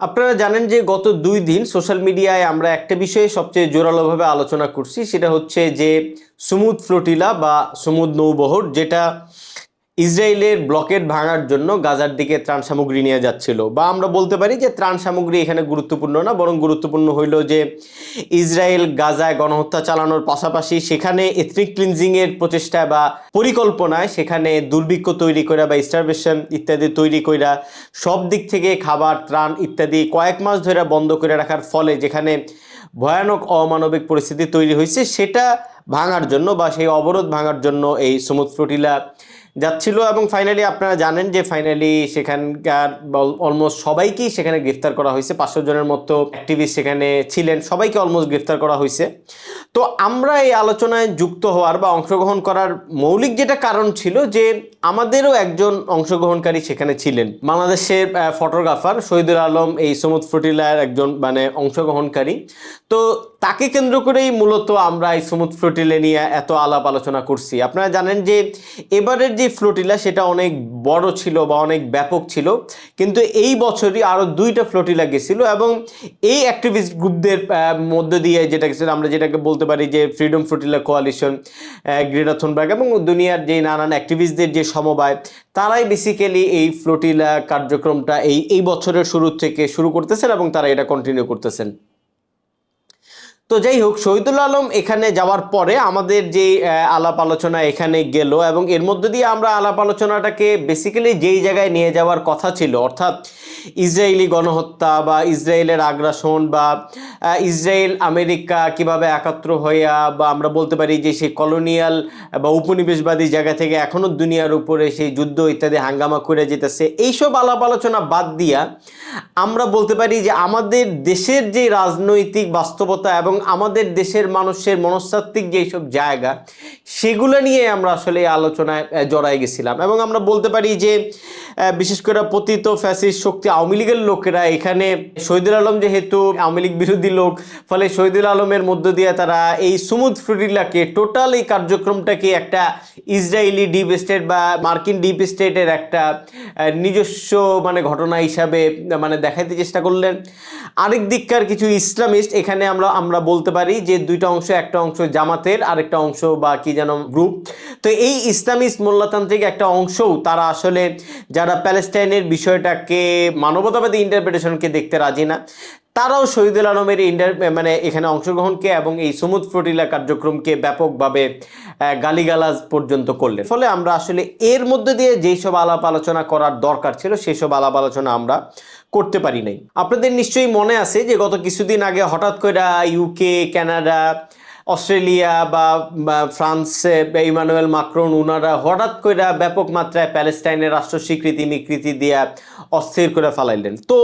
আপনারা জানেন যে গত দুই দিন সোশ্যাল মিডিয়ায় আমরা একটা বিষয়ে সবচেয়ে জোরালোভাবে আলোচনা করছি, সেটা হচ্ছে যে সুমুদ ফ্লোটিলা বা সুমুদ নৌবহর, যেটা ইসরায়েলের ব্লকেট ভাঙার জন্য গাজার দিকে ত্রাণ সামগ্রী নিয়ে যাচ্ছিল। বা আমরা বলতে পারি যে ত্রাণ সামগ্রী এখানে গুরুত্বপূর্ণ না, বরং গুরুত্বপূর্ণ হইল যে ইসরায়েল গাজায় গণহত্যা চালানোর পাশাপাশি সেখানে এথনিক ক্লিনজিংয়ের প্রচেষ্টায় বা পরিকল্পনায় সেখানে দুর্ভিক্ষ তৈরি করা বা স্টারভেশন ইত্যাদি তৈরি কইরা সব দিক থেকে খাবার, ত্রাণ ইত্যাদি কয়েক মাস ধরে বন্ধ করে রাখার ফলে যেখানে ভয়ানক অমানবিক পরিস্থিতি তৈরি হয়েছে সেটা ভাঙার জন্য বা সেই অবরোধ ভাঙার জন্য এই সমুদ্র ফ্লোটিলা যাচ্ছিল এবং ফাইনালি আপনারা জানেন যে ফাইনালি সেখানকার অলমোস্ট সবাইকেই সেখানে গ্রেফতার করা হয়েছে। পাঁচশো জনের মতো অ্যাক্টিভিস্ট সেখানে ছিলেন। সবাইকে অলমোস্ট গ্রেফতার করা হয়েছে। তো আমরা এই আলোচনায় যুক্ত হওয়ার বা অংশগ্রহণ করার মৌলিক যেটা কারণ ছিল যে আমাদেরও একজন অংশগ্রহণকারী সেখানে ছিলেন। বাংলাদেশের ফটোগ্রাফার শহীদুল আলম এই সমুদ ফ্লোটিলার একজন মানে অংশগ্রহণকারী। তো তাকে কেন্দ্র করেই মূলত আমরা এই সমুদ ফ্লোটিলে নিয়ে এত আলাপ আলোচনা করছি। আপনারা জানেন যে এবারের যে ফ্লোটিলা সেটা অনেক বড় ছিল বা অনেক ব্যাপক ছিল। কিন্তু এই বছরই আরও দুইটা ফ্লোটিলা গেছিল এবং এই অ্যাক্টিভিস্ট গ্রুপদের মধ্য দিয়ে যেটা গেছিল আমরা যেটাকে বলতে পারি যে freedom flotilla coalition Greta Thunberg এবং দুনিয়ার যে নানান অ্যাক্টিভিস্টদের যে সমবায়, তারাই বেসিক্যালি এই ফ্লোটিলা কার্যক্রমটা এই এই বছরের শুরু থেকে শুরু করতেছেন এবং তারা এটা কন্টিনিউ করতেছেন। তো যাই হোক শহীদুল আলম এখানে যাওয়ার পরে আমাদের যে আলাপ আলোচনা এখানে গেল এবং এর মধ্য দিয়ে আমরা আলাপ আলোচনাটাকে বেসিক্যালি যেই জায়গায় নিয়ে যাওয়ার কথা ছিল, অর্থাৎ ইসরায়েলি গণহত্যা বা ইসরায়েলের আগ্রাসন বা ইসরায়েল, আমেরিকা কীভাবে একাত্র হইয়া বা আমরা বলতে পারি যে সেই কলোনিয়াল বা উপনিবেশবাদী জায়গা থেকে এখনও দুনিয়ার উপরে সেই যুদ্ধ ইত্যাদি হাঙ্গামা করে যেতেছে, এইসব আলাপ আলোচনা বাদ দিয়া আমরা বলতে পারি যে আমাদের দেশের যে রাজনৈতিক বাস্তবতা এবং আমাদের দেশের মানুষের মনস্তাত্ত্বিক যেসব জায়গা, সেগুলো নিয়ে আমরা আসলে আলোচনায় জড়াই গেছিলাম। এবং আমরা বলতে পারি যে বিশেষ করে পতিত ফ্যাসিস্ট শক্তি আওয়ামী লীগের লোকেরা এখানে শহীদুল আলম যেহেতু আওয়ামী লীগ বিরোধী লোক, ফলে শহীদুল আলমের মধ্য দিয়ে তারা এই সুমুদ ফ্রিডিলাকে টোটাল এই কার্যক্রমটাকে একটা ইসরায়েলি ডিপ স্টেট বা মার্কিন ডিপ স্টেটের একটা নিজস্ব মানে ঘটনা হিসাবে মানে দেখাইতে চেষ্টা করলেন। আরেক দিককার কিছু ইসলামিস্ট এখানে আমরা আমরা বলতে পারি যে দুইটা অংশ, একটা অংশ জামাতের, আরেকটা অংশ বা কি যেন গ্রুপ। তো এই ইসলামিস্ট মোল্লাতান্ত্রিক একটা অংশও তারা আসলে যারা প্যালেস্টাইনের বিষয়টাকে মানবতাবাদী ইন্টারপ্রিটেশনকে দেখতে রাজি না। তারাও শহীদুল আলমের ইন্টার মানে এখানে অংশগ্রহণকে এবং এই সুমুদ ফটিলা কার্যক্রমকে ব্যাপকভাবে গালিগালাজ পর্যন্ত করলেন। ফলে আমরা আসলে এর মধ্যে দিয়ে যেই সব আলাপ আলোচনা করার দরকার ছিল সেই সব আলাপ আলোচনা আমরা করতে পারি নাই। আপনাদের নিশ্চয়ই মনে আছে যে গত কিছুদিন আগে হঠাৎ করে ইউকে কানাডা অস্ট্রেলিয়া বা ফ্রান্সে ইমানুয়েল মাক্রন, উনারা হঠাৎ করে ব্যাপক মাত্রায় প্যালেস্টাইনের রাষ্ট্র স্বীকৃতি মিকৃতি দিয়া অস্থির করে ফেলাইলেন। তো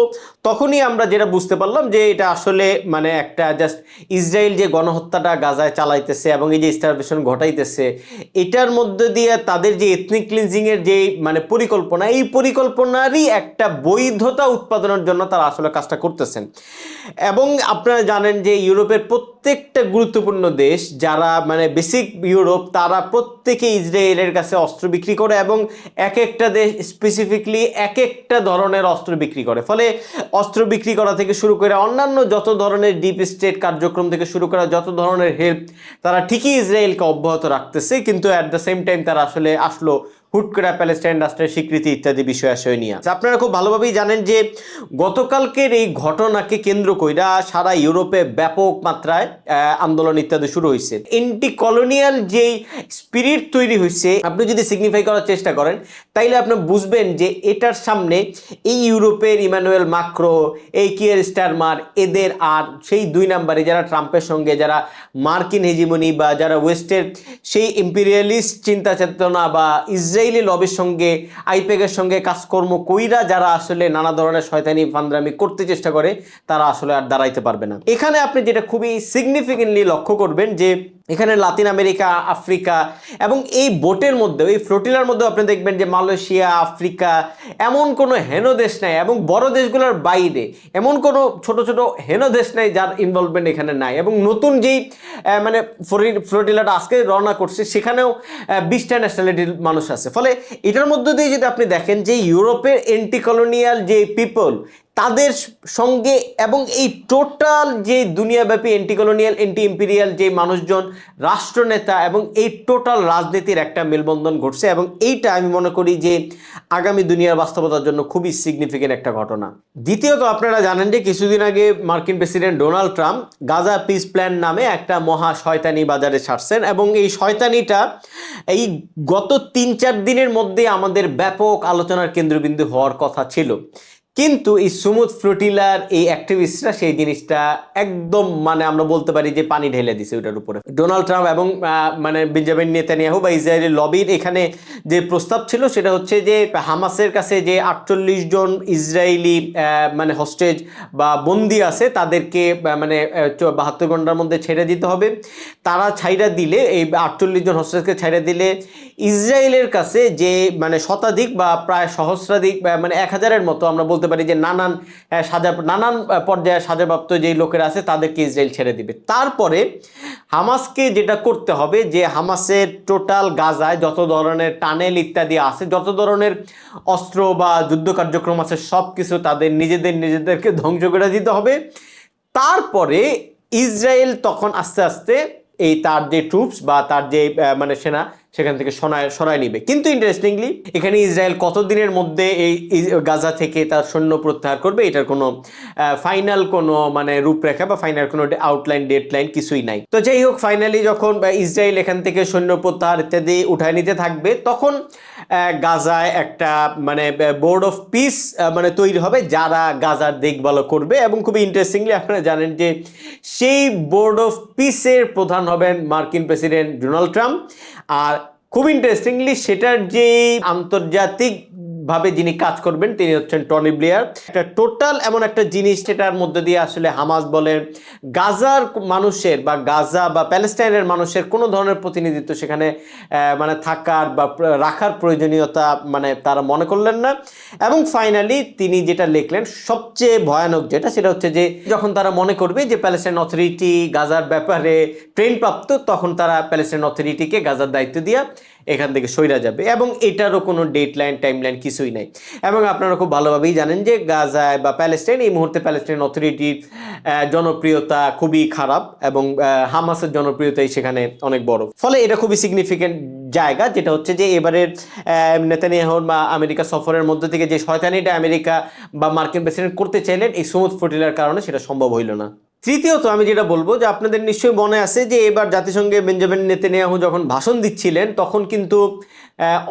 তখনই আমরা যেটা বুঝতে পারলাম যে এটা আসলে মানে একটা জাস্ট ইসরায়েল যে গণহত্যাটা গাজায় চালাইতেছে এবং এই যে স্টারভেশন ঘটাইতেছে, এটার মধ্যে দিয়ে তাদের যে এথনিক ক্লিনজিংয়ের যে মানে পরিকল্পনা, এই পরিকল্পনারই একটা বৈধতা উৎপাদনের জন্য তারা আসলে কাজটা করতেছেন। এবং আপনারা জানেন যে ইউরোপের প্রত্যেকটা গুরুত্বপূর্ণ দেশ যারা মানে বেসিক ইউরোপ তারা প্রত্যেকে ইসরায়েলের কাছে অস্ত্র বিক্রি করে এবং এক একটা দেশ স্পেসিফিকলি এক একটা ধরনের অস্ত্র বিক্রি করে। ফলে অস্ত্র বিক্রি করা থেকে শুরু করে অন্যান্য যত ধরনের ডিপ স্টেট কার্যক্রম থেকে শুরু করা যত ধরনের হেল্প তারা ঠিকই ইসরায়েলকে অব্যাহত রাখতেছে, কিন্তু অ্যাট দ্য সেম টাইম তারা আসলে আসলো হুট করে প্যালেস্টাইন রাষ্ট্রের স্বীকৃতি ইত্যাদি বিষয় আশয় নিয়ে। আপনারা খুব ভালোভাবেই জানেন যে গতকালকের এই ঘটনাকে কেন্দ্র কইরা সারা ইউরোপে ব্যাপক মাত্রায় আন্দোলন ইত্যাদি শুরু হয়েছে এন্টি কলোনিয়াল যেই স্পিরিট তৈরি হয়েছে আপনি যদি সিগনিফাই করার চেষ্টা করেন তাইলে আপনি বুঝবেন যে এটার সামনে এই ইউরোপের ইমানুয়েল মাক্রো, এই কিয়ার স্টারমার, এদের আর সেই দুই নাম্বারে যারা ট্রাম্পের সঙ্গে, যারা মার্কিন হেজিমনি বা যারা ওয়েস্টের সেই ইম্পিরিয়ালিস্ট চিন্তা চেতনা বা ইসরায়েলি লবির সঙ্গে আইপেকের সঙ্গে কাজকর্ম কইরা যারা আসলে নানা ধরনের শয়তানি ফান্দ্রামি করতে চেষ্টা করে, তারা আসলে আর দাঁড়াইতে পারবে না। এখানে আপনি যেটা খুবই সিগনিফিকেন্টলি লক্ষ্য করবেন যে এখানে লাতিন আমেরিকা, আফ্রিকা এবং এই বোটের মধ্যে এই ফ্লোটিলার মধ্যে আপনি দেখবেন যে মালয়েশিয়া, আফ্রিকা এমন কোনো হেন দেশ নাই এবং বড় দেশগুলোর বাইরে এমন কোনো ছোট ছোট হেন দেশ নাই যার ইনভলভমেন্ট এখানে নাই এবং নতুন যেই মানে ফ্লোটিলাটা আজকে রওনা করছে, সেখানেও বিশটা ন্যাশনালিটির মানুষ আছে। ফলে এটার মধ্যে দিয়ে যদি আপনি দেখেন যে ইউরোপের এন্টি কলোনিয়াল যে পিপল তাদের সঙ্গে এবং এই টোটাল যে দুনিয়াব্যাপী অ্যান্টি কলোনিয়াল ইম্পিরিয়াল যে মানুষজন, রাষ্ট্রনেতা এবং এই টোটাল রাজনীতির একটা মেলবন্ধন ঘটছে এবং এইটা আমি মনে করি যে আগামী দুনিয়ার বাস্তবতার জন্য খুবই সিগনিফিকেন্ট একটা ঘটনা। দ্বিতীয়ত আপনারা জানেন যে কিছুদিন আগে মার্কিন president Donald Trump Gaza peace plan নামে একটা মহা শয়তানি বাজারে ছাড়ছেন এবং এই শয়তানিটা এই গত তিন চার দিনের মধ্যে আমাদের ব্যাপক আলোচনার কেন্দ্রবিন্দু হওয়ার কথা ছিল। কিন্তু এই সুমুদ ফ্লোটিলার এই অ্যাক্টিভিস্টরা সেই জিনিসটা একদম মানে আমরা বলতে পারি যে পানি ঢেলে দিছে ওটার উপরে। ডোনাল্ড ট্রাম্প এবং মানে বেঞ্জামিন নেতানিয়াহু বা ইসরায়েলের লবির এখানে যে প্রস্তাব ছিল সেটা হচ্ছে যে হামাসের কাছে যে আটচল্লিশ জন ইসরায়েলি মানে হোস্টেজ বা বন্দি আছে তাদেরকে মানে বাহাত্তর ঘণ্টার মধ্যে ছেড়ে দিতে হবে। তারা ছাইরা দিলে, এই আটচল্লিশ জন হোস্টেজকে ছাইরা দিলে ইসরায়েলের কাছে যে মানে শতাধিক বা প্রায় সহস্রাধিক মানে এক হাজারের মতো আমরা বলতে পারি যে নানান সাজা, নানান পর্যায়ে সাজাপ্রাপ্ত যেই লোকেরা আছে তাদেরকে ইসরায়েল ছেড়ে দিবে। তারপরে হামাসকে যেটা করতে হবে যে হামাসের টোটাল গাজায় যত ধরনের টানেল ইত্যাদি আছে, যত ধরনের অস্ত্র বা যুদ্ধ কার্যক্রম আছে সব কিছু তাদের নিজেদের নিজেদেরকে ধ্বংস করে দিতে হবে। তারপরে ইসরায়েল তখন আস্তে আস্তে এই তার যে ট্রুপস বা তার যে মানে সেনা সেখান থেকে সরায় সরায় নিবে। কিন্তু ইন্টারেস্টিংলি এখানে ইসরায়েল কতদিনের মধ্যে এই গাজা থেকে তার সৈন্য প্রত্যাহার করবে, এটার কোনো ফাইনাল কোনো মানে রূপরেখা বা ফাইনাল কোনো আউটলাইন ডেডলাইন কিছুই নাই। তো যাই হোক ফাইনালি যখন ইসরায়েল এখান থেকে সৈন্য প্রত্যাহার ইত্যাদি উঠায় নিতে থাকবে, তখন গাজায় একটা মানে বোর্ড অফ পিস মানে তৈরি হবে, যারা গাজার দেখভাল করবে এবং খুবই ইন্টারেস্টিংলি আপনারা জানেন যে সেই বোর্ড অফ পিসের প্রধান হবেন মার্কিন প্রেসিডেন্ট ডোনাল্ড ট্রাম্প। আর খুব ইন্টারেস্টিংলি সেটার যে আন্তর্জাতিক ভাবে যিনি কাজ করবেন, তিনি হচ্ছেন টনি ব্লেয়ার। একটা টোটাল এমন একটা জিনিস সেটার মধ্যে দিয়ে আসলে হামাস বলেন গাজার মানুষের বা গাজা বা প্যালেস্টাইনের মানুষের কোনো ধরনের প্রতিনিধিত্ব সেখানে মানে থাকার বা রাখার প্রয়োজনীয়তা মানে তারা মনে করলেন না। এবং ফাইনালি তিনি যেটা লিখলেন, সবচেয়ে ভয়ানক যেটা, সেটা হচ্ছে যে যখন তারা মনে করবে যে প্যালেস্টাইন অথরিটি গাজার ব্যাপারে ট্রেন প্রাপ্ত, তখন তারা প্যালেস্টাইন অথরিটিকে গাজার দায়িত্ব দিয়া এখান থেকে সইরা যাবে। এবং এটারও কোনো ডেটলাইন টাইমলাইন কিছুই নাই। এবং আপনারা খুব ভালোভাবেই জানেন যে গাজায় বা প্যালেস্টাইন, এই মুহূর্তে প্যালেস্টাইন অথরিটির জনপ্রিয়তা খুবই খারাপ এবং হামাসের জনপ্রিয়তাই সেখানে অনেক বড়। ফলে এটা খুবই সিগনিফিকেন্ট জায়গা, যেটা হচ্ছে যে এবারের নেতানিয়াহুর বা আমেরিকা সফরের মধ্যে থেকে যে শয়তানিটা আমেরিকা বা মার্কিন প্রেসিডেন্ট করতে চাইলেন, এই সুমুদ ফটিলার কারণে সেটা সম্ভব হইল না। তৃতীয়ত আমি যেটা বলব যে আপনাদের নিশ্চয়ই মনে আছে যে এবার জাতিসংঘে বেঞ্জামিন নেতানিয়াহু যখন ভাষণ দিচ্ছিলেন, তখন কিন্তু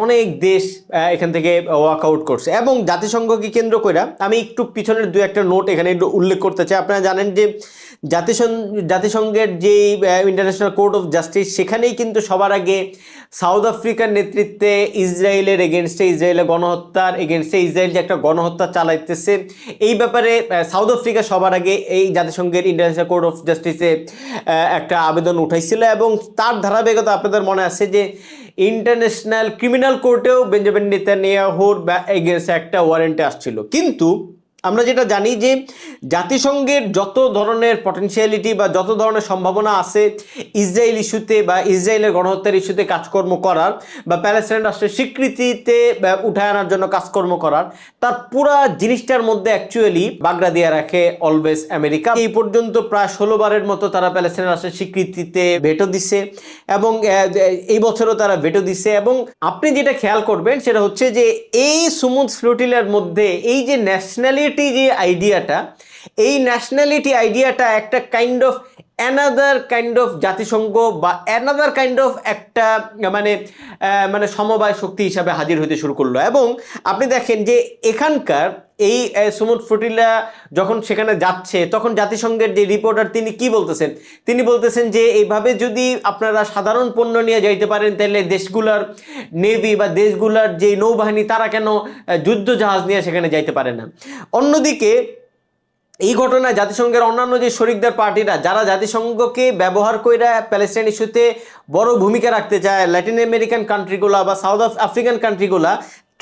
অনেক দেশ এখান থেকে ওয়ার্কআউট করছে। এবং জাতিসংঘকে কেন্দ্র করে আমি একটু পিছনের দু একটা নোট এখানে উল্লেখ করতে চাই। আপনারা জানেন যে জাতিসংঘ জাতিসংঘের যে ইন্টারন্যাশনাল কোর্ট অফ জাস্টিস সেখানেই কিন্তু সবার আগে সাউথ আফ্রিকার নেতৃত্বে ইসরায়েলের এগেনস্টে ইসরায়েলের গণহত্যার এগেনস্টে ইসরায়েল যে একটা গণহত্যা চালাইতেছে, এই ব্যাপারে সাউথ আফ্রিকা সবার আগে এই জাতিসংঘের ইন্টারন্যাশনাল কোর্ট অফ জাস্টিসে একটা আবেদন উঠাইছিল। এবং তার ধারাবাহিকতা আপনাদের মনে আছে যে ইন্টারন্যাশনাল ক্রিমিনাল কোর্টেও বেঞ্জামিন নেতানিয়াহুর এগেন্স্ট একটা ওয়ারেন্টে আসছিল। কিন্তু আমরা যেটা জানি যে জাতিসংঘের যত ধরনের পটেনশিয়ালিটি বা যত ধরনের সম্ভাবনা আছে ইসরায়েল ইস্যুতে বা ইসরায়েলের গণহত্যার ইস্যুতে কাজকর্ম করার বা প্যালেস্টাইন রাষ্ট্রের স্বীকৃতিতে উঠায় আনার জন্য কাজকর্ম করার, তার পুরা জিনিসটার মধ্যে অ্যাকচুয়ালি বাগড়া দিয়ে রাখে অলওয়েজ আমেরিকা এই পর্যন্ত প্রায় ষোলো বারের মতো তারা প্যালেস্টাইন রাষ্ট্রের স্বীকৃতিতে ভেটো দিছে এবং এই বছরও তারা ভেটো দিছে এবং আপনি যেটা খেয়াল করবেন সেটা হচ্ছে যে এই সুমুদ ফ্লোটিলার মধ্যে এই যে ন্যাশনালিটি যে আইডিয়াটা এই ন্যাশনালিটি আইডিয়াটা একটা kind of another kind of জাতিসংঘ বা অ্যানাদার কাইন্ড অফ একটা মানে মানে সমবায় শক্তি হিসাবে হাজির হতে শুরু করল। এবং আপনি দেখেন যে এখানকার এই সুমুদ ফটিলা যখন সেখানে যাচ্ছে, তখন জাতিসংঘের যে রিপোর্টার তিনি কি বলতেছেন? তিনি বলতেছেন যে এইভাবে যদি আপনারা সাধারণ পণ্য নিয়ে যাইতে পারেন, তাহলে দেশগুলার নেভি বা দেশগুলার যে নৌবাহিনী, তারা কেন যুদ্ধ জাহাজ নিয়ে সেখানে যাইতে পারে না? অন্যদিকে এই ঘটনায় জাতিসংঘের অন্যান্য যে শরিকদার পার্টিরা, যারা জাতিসংঘকে ব্যবহার করে প্যালেস্টাইন ইস্যুতে বড় ভূমিকা রাখতে চায়, ল্যাটিন আমেরিকান কান্ট্রিগুলা বা সাউথ আফ্রিকান কান্ট্রিগুলা,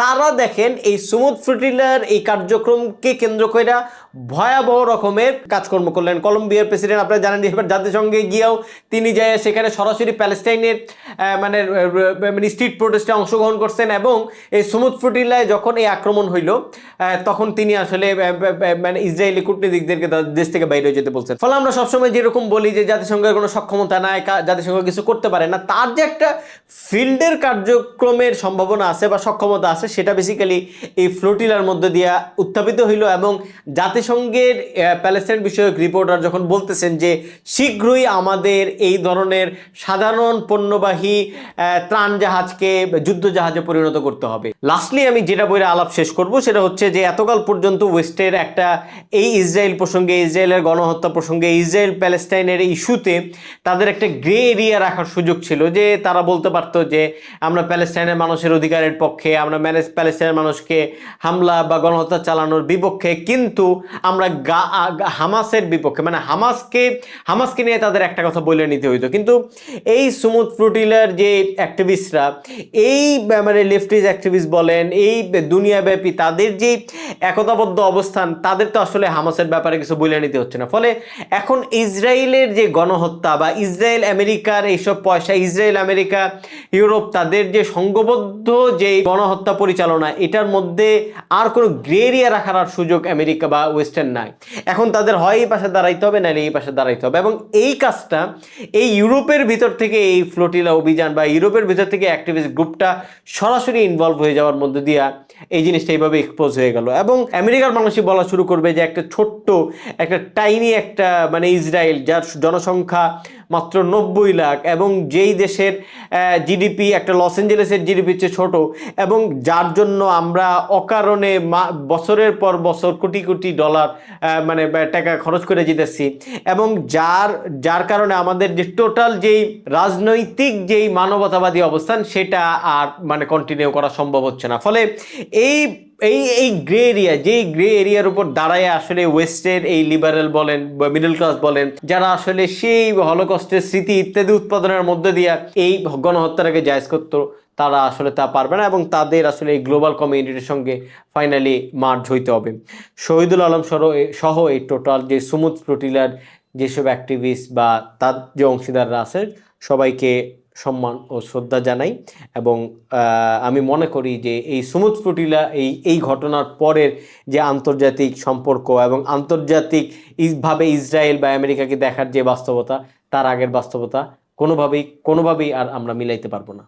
তারা দেখেন এই সুমুদ ফ্রুটিলার এই কার্যক্রমকে কেন্দ্র কইরা ভয়াবহ রকমের কাজকর্ম করলেন। কলম্বিয়ার প্রেসিডেন্ট, আপনারা জানেন এবার জাতিসংঘে গিয়েও তিনি যায় সেখানে সরাসরি প্যালেস্টাইনের মানে মানে স্ট্রিট প্রোটেস্টে অংশগ্রহণ করছেন এবং এই সুমুদ ফ্রুটিলায় যখন এই আক্রমণ হইল তখন তিনি আসলে মানে ইসরায়েলি কূটনীতিকদেরকে দেশ থেকে বাইরে যেতে বলছেন। ফলে আমরা সবসময় যেরকম বলি যে জাতিসংঘের কোনো সক্ষমতা নাই জাতিসংঘ কিছু করতে পারে না, তার যে একটা ফিল্ডের কার্যক্রমের সম্ভাবনা আছে বা সক্ষমতা আছে, সেটা বেসিক্যালি এই ফ্লোটিলার মধ্যে দিয়ে উত্থাপিত হইল এবং জাতিসংঘের প্যালেস্টাইন বিষয়ক রিপোর্টার যখন বলতেছেন যে শীঘ্রই আমাদের এই ধরনের সাধারণ পণ্যবাহী ত্রাণ জাহাজকে যুদ্ধ জাহাজে পরিণত করতে হবে। লাস্টলি আমি যেটা বইয়ের আলাপ শেষ করব সেটা হচ্ছে যে এতকাল পর্যন্ত ওয়েস্টের একটা এই ইসরায়েল প্রসঙ্গে, ইসরায়েলের গণহত্যা প্রসঙ্গে, ইসরায়েল প্যালেস্টাইনের ইস্যুতে তাদের একটা গ্রে এরিয়া রাখার সুযোগ ছিল যে তারা বলতে পারতো যে আমরা প্যালেস্টাইনের মানুষের অধিকারের পক্ষে, আমরা প্যালেস্টাইনের মানুষকে হামলা বা গণহত্যা চালানোর বিপক্ষে, কিন্তু আমরা হামাসের বিপক্ষে মানে হামাসকে হামাসকে নিয়ে তাদের একটা কথা বলে নিতে হইতো। কিন্তু এই সুমুদ ফ্রুটিলার যে অ্যাক্টিভিস্টরা এই মানে লেফটিস্ট অ্যাক্টিভিস্ট বলেন, এই দুনিয়াব্যাপী তাদের যে একতাবদ্ধ অবস্থান, তাদের তো আসলে হামাসের ব্যাপারে কিছু বলে নিতে হচ্ছে না। ফলে এখন ইসরায়েলের যে গণহত্যা বা ইসরায়েল, আমেরিকার এইসব পয়সা, ইসরায়েল, আমেরিকা, ইউরোপ, তাদের যে সংঘবদ্ধ যে গণহত্যা পরিচালনা, এটার মধ্যে আর কোনো গ্রে এরিয়া রাখার সুযোগ আমেরিকা বা ওয়েস্টার্ন নাই। এখন তাদের হয় এই পাশে দাঁড়াইতে হবে, নাহলে এই পাশে দাঁড়াইতে হবে। এবং এই কাজটা এই ইউরোপের ভিতর থেকে এই ফ্লোটিলা অভিযান বা ইউরোপের ভিতর থেকে অ্যাক্টিভিস্ট গ্রুপটা সরাসরি ইনভলভ হয়ে যাওয়ার মধ্য দিয়া এই জিনিসটা এইভাবে এক্সপোজ হয়ে গেল। এবং আমেরিকার মানুষই বলা শুরু করবে যে একটা ছোট্ট, একটা টাইনি একটা মানে ইসরায়েল যার জনসংখ্যা মাত্র নব্বই লাখ। এবং যেই দেশের জিডিপি একটা লস এঞ্জেলেসের জিডিপির চেয়ে ছোট। এবং যার জন্য আমরা অকারণে বছরের পর বছর কোটি কোটি ডলার মানে টাকা খরচ করে যেতেছি এবং যার যার কারণে আমাদের যে টোটাল যেই রাজনৈতিক যেই মানবতাবাদী অবস্থান, সেটা আর মানে কন্টিনিউ করা সম্ভব হচ্ছে না। ফলে এই এই এই গ্রে এরিয়া যেই গ্রে এরিয়ার উপর দাঁড়ায় আসলে ওয়েস্টের এই লিবারেল বলেন বা মিডল ক্লাস বলেন, যারা আসলে সেই হলোকস্টের স্মৃতি ইত্যাদি উৎপাদনের মধ্যে দিয়ে এই গণহত্যাটাকে জায়জ করতো, তারা আসলে তা পারবে না এবং তাদের আসলে এই গ্লোবাল কমিউনিটির সঙ্গে ফাইনালি মার্জ হইতে হবে। শহীদুল আলম সহ সহ এই টোটাল যে সুমুদ প্রোটিলার যেসব অ্যাক্টিভিস্ট বা তার যে অংশীদাররা আছে সবাইকে সম্মান ও শ্রদ্ধা জানাই এবং আমি মনে করি যে এই সুমুদ ফুটিলা এই এই ঘটনার পরের যে আন্তর্জাতিক সম্পর্ক এবং আন্তর্জাতিক ইসভাবে ইসরায়েল বা আমেরিকাকে দেখার যে বাস্তবতা, তার আগের বাস্তবতা কোনোভাবেই কোনোভাবেই আর আমরা মিলাইতে পারব না।